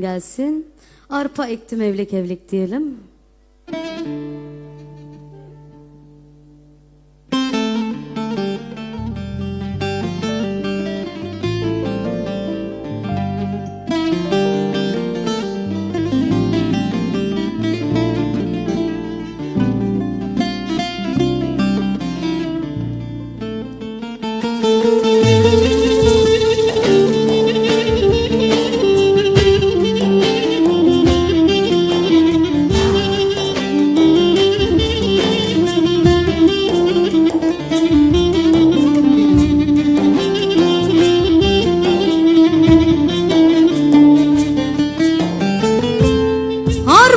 gelsin. Arpa ektim evlik evlik diyelim.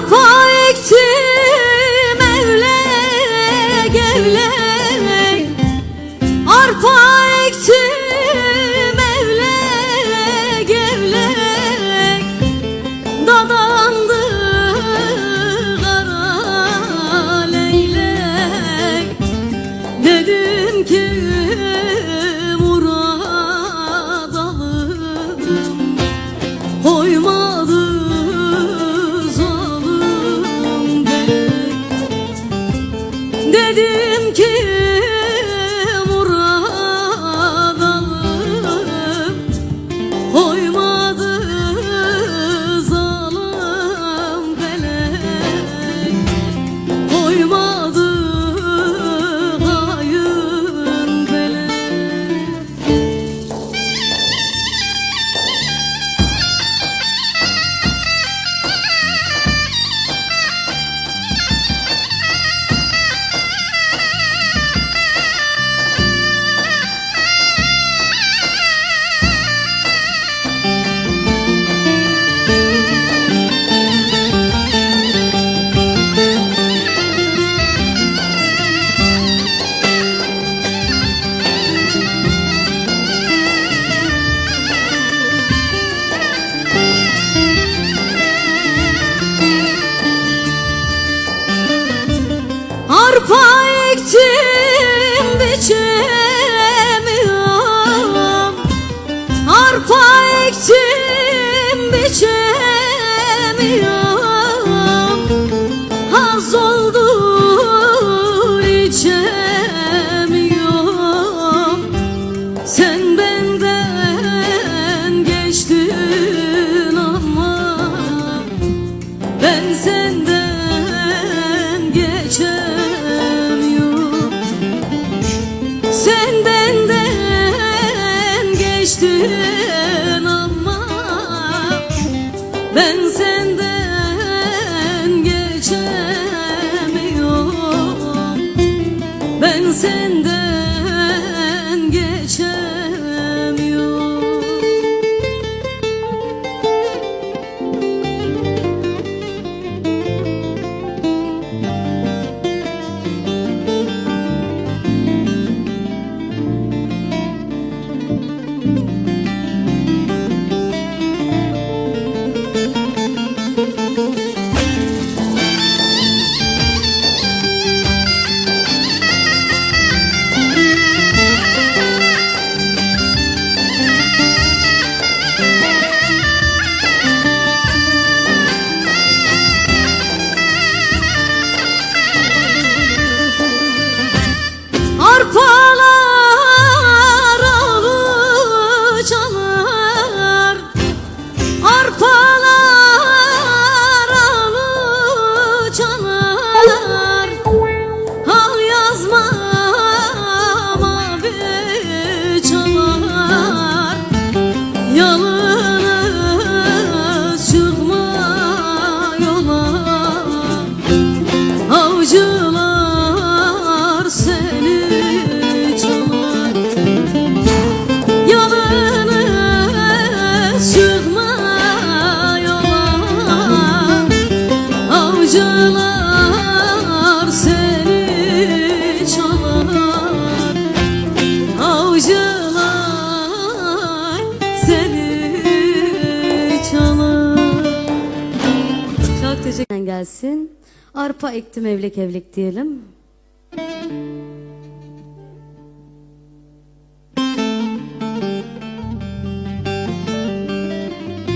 arpa ektim arpa ektim Ben senden Yalan gelsin. Arpa ektim evlik evlik diyelim. Müzik